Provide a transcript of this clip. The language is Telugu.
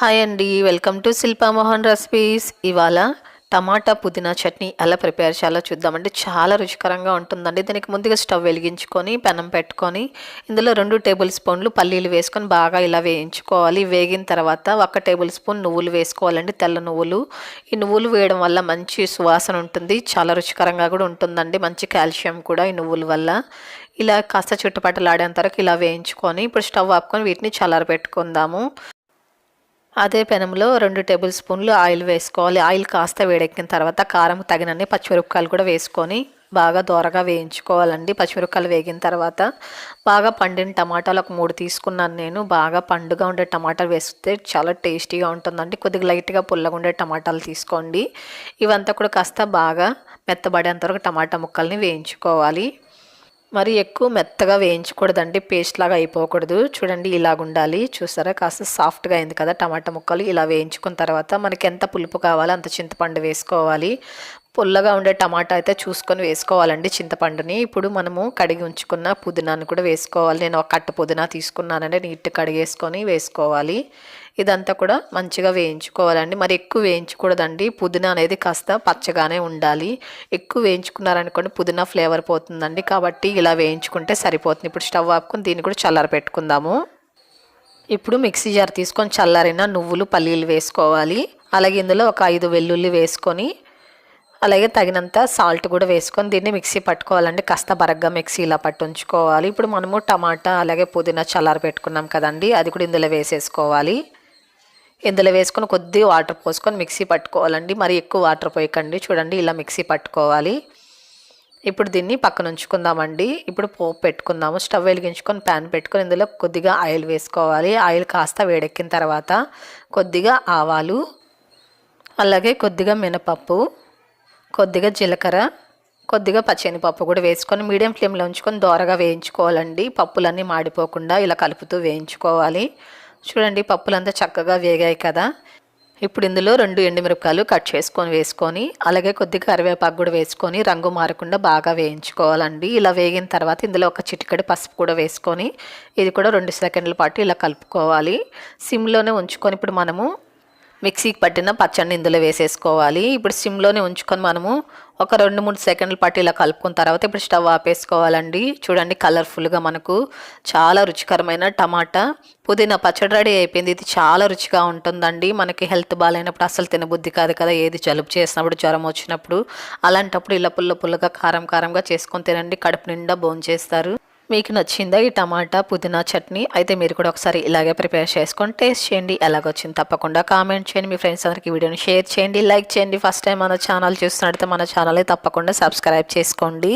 హాయ్ అండి వెల్కమ్ టు శిల్పామోహన్ రెసిపీస్. ఇవాళ టమాటా పుదీనా చట్నీ ఎలా ప్రిపేర్ చేయాలో చూద్దామంటే చాలా రుచికరంగా ఉంటుందండి. దీనికి ముందుగా స్టవ్ వెలిగించుకొని పెనం పెట్టుకొని ఇందులో రెండు టేబుల్ స్పూన్లు పల్లీలు వేసుకొని బాగా ఇలా వేయించుకోవాలి. వేగిన తర్వాత ఒక టేబుల్ స్పూన్ నువ్వులు వేసుకోవాలండి. తెల్ల నువ్వులు. ఈ నువ్వులు వేయడం వల్ల మంచి సువాసన ఉంటుంది. చాలా రుచికరంగా కూడా ఉంటుందండి. మంచి కాల్షియం కూడా ఈ నువ్వుల వల్ల. ఇలా కాస్త చుట్టుపక్కలాడేంత వరకు ఇలా వేయించుకొని ఇప్పుడు స్టవ్ ఆపుకొని వీటిని చల్లారబెట్టుకుందాము. అదే పెనంలో రెండు టేబుల్ స్పూన్లు ఆయిల్ వేసుకోవాలి. ఆయిల్ కాస్త వేడెక్కిన తర్వాత కారం తగినన్ని పచ్చిమిరపకాయలు కూడా వేసుకొని బాగా దోరగా వేయించుకోవాలండి. పచ్చిమిరపకాయలు వేగిన తర్వాత బాగా పండిన టమాటాలు ఒక మూడు తీసుకున్నాను నేను. బాగా పండుగా ఉండే టమాటాలు వేస్తే చాలా టేస్టీగా ఉంటుందండి. కొద్దిగా లైట్గా పుల్లగా ఉండే టమాటాలు తీసుకోండి. ఇవంతా కూడా కాస్త బాగా మెత్తబడేంతవరకు టమాటా ముక్కల్ని వేయించుకోవాలి. మరి ఎక్కువ మెత్తగా వేయించకూడదండి పేస్ట్ లాగా అయిపోకూడదు. చూడండి ఇలాగ ఉండాలి చూసారా? కాస్త సాఫ్ట్గా అయింది కదా టమాటా ముక్కలు. ఇలా వేయించుకున్న తర్వాత మనకి ఎంత పులుపు కావాలో అంత చింతపండు వేసుకోవాలి. పుల్లగా ఉండే టమాటా అయితే చూసుకొని వేసుకోవాలండి చింతపండుని. ఇప్పుడు మనము కడిగి ఉంచుకున్న పుదీనాను కూడా వేసుకోవాలి. నేను ఒక కట్ట పుదీనా తీసుకున్నానంటే నీట్ కడిగేసుకొని వేసుకోవాలి. ఇదంతా కూడా మంచిగా వేయించుకోవాలండి. మరి ఎక్కువ వేయించకూడదండి. పుదీనా అనేది కాస్త పచ్చగానే ఉండాలి. ఎక్కువ వేయించుకున్నారనుకోండి పుదీనా ఫ్లేవర్ పోతుందండి. కాబట్టి ఇలా వేయించుకుంటే సరిపోతుంది. ఇప్పుడు స్టవ్ ఆపుకుని దీన్ని కూడా చల్లార పెట్టుకుందాము. ఇప్పుడు మిక్సీ జార్ తీసుకొని చల్లారిన నువ్వులు పల్లీలు వేసుకోవాలి. అలాగే ఇందులో ఒక ఐదు వెల్లుల్లి వేసుకొని అలాగే తగినంత సాల్ట్ కూడా వేసుకొని దీన్ని మిక్సీ పట్టుకోవాలండి. కాస్త బరగ్గా మిక్సీ ఇలా పట్టుంచుకోవాలి. ఇప్పుడు మనము టమాటా అలాగే పుదీనా చల్లారి పెట్టుకున్నాం కదండి అది కూడా ఇందులో వేసేసుకోవాలి. ఇందులో వేసుకొని కొద్దిగా వాటర్ పోసుకొని మిక్సీ పట్టుకోవాలండి. మరి ఎక్కువ వాటర్ పోయకండి చూడండి ఇలా మిక్సీ పట్టుకోవాలి. ఇప్పుడు దీన్ని పక్కన ఉంచుకుందామండి. ఇప్పుడు పోపు పెట్టుకుందాము. స్టవ్ వెలిగించుకొని ప్యాన్ పెట్టుకొని ఇందులో కొద్దిగా ఆయిల్ వేసుకోవాలి. ఆయిల్ కాస్త వేడెక్కిన తర్వాత కొద్దిగా ఆవాలు అలాగే కొద్దిగా మినపప్పు కొద్దిగా జీలకర్ర కొద్దిగా పచ్చనిపప్పు కూడా వేసుకొని మీడియం ఫ్లేమ్లో ఉంచుకొని దోరగా వేయించుకోవాలండి. పప్పులన్నీ మాడిపోకుండా ఇలా కలుపుతూ వేయించుకోవాలి. చూడండి పప్పులంతా చక్కగా వేగాయి కదా. ఇప్పుడు ఇందులో రెండు ఎండుమిరపకాయలు కట్ చేసుకొని వేసుకొని అలాగే కొద్దిగా కరివేపాకు కూడా వేసుకొని రంగు మారకుండా బాగా వేయించుకోవాలండి. ఇలా వేగిన తర్వాత ఇందులో ఒక చిటికడి పసుపు కూడా వేసుకొని ఇది కూడా రెండు సెకండ్ల పాటు ఇలా కలుపుకోవాలి. సిమ్లోనే ఉంచుకొని ఇప్పుడు మనము మిక్సీకి పట్టిన పచ్చడిని ఇందులో వేసేసుకోవాలి. ఇప్పుడు సిమ్లోనే ఉంచుకొని మనము ఒక రెండు మూడు సెకండ్ల పాటు ఇలా కలుపుకున్న తర్వాత ఇప్పుడు స్టవ్ ఆపేసుకోవాలండి. చూడండి కలర్ఫుల్గా మనకు చాలా రుచికరమైన టమాటా. పుదీనా పచ్చడి రెడీ అయిపోయింది. ఇది చాలా రుచిగా ఉంటుందండి. మనకి హెల్త్ బాగాలేనప్పుడు అసలు తినబుద్ధి కాదు కదా ఏది జలుబు చేసినప్పుడు జ్వరం వచ్చినప్పుడు. అలాంటప్పుడు ఇలా పుల్ల పుల్లగా కారం కారంగా చేసుకొని తినండి. కడుపు నిండా భోంచేస్తారు. మీకు నచ్చిందా ఈ టమాటా పుదీనా చట్నీ? అయితే మీరు కూడా ఒకసారి ఇలాగే ప్రిపేర్ చేసుకొని టేస్ట్ చేయండి. ఎలాగొచ్చింది తప్పకుండా కామెంట్ చేయండి. మీ ఫ్రెండ్స్ అందరికి వీడియోని షేర్ చేయండి. లైక్ చేయండి. ఫస్ట్ టైం మన ఛానల్ చూస్తున్నట్టయితే మన ఛానల్ని తప్పకుండా సబ్స్క్రైబ్ చేసుకోండి.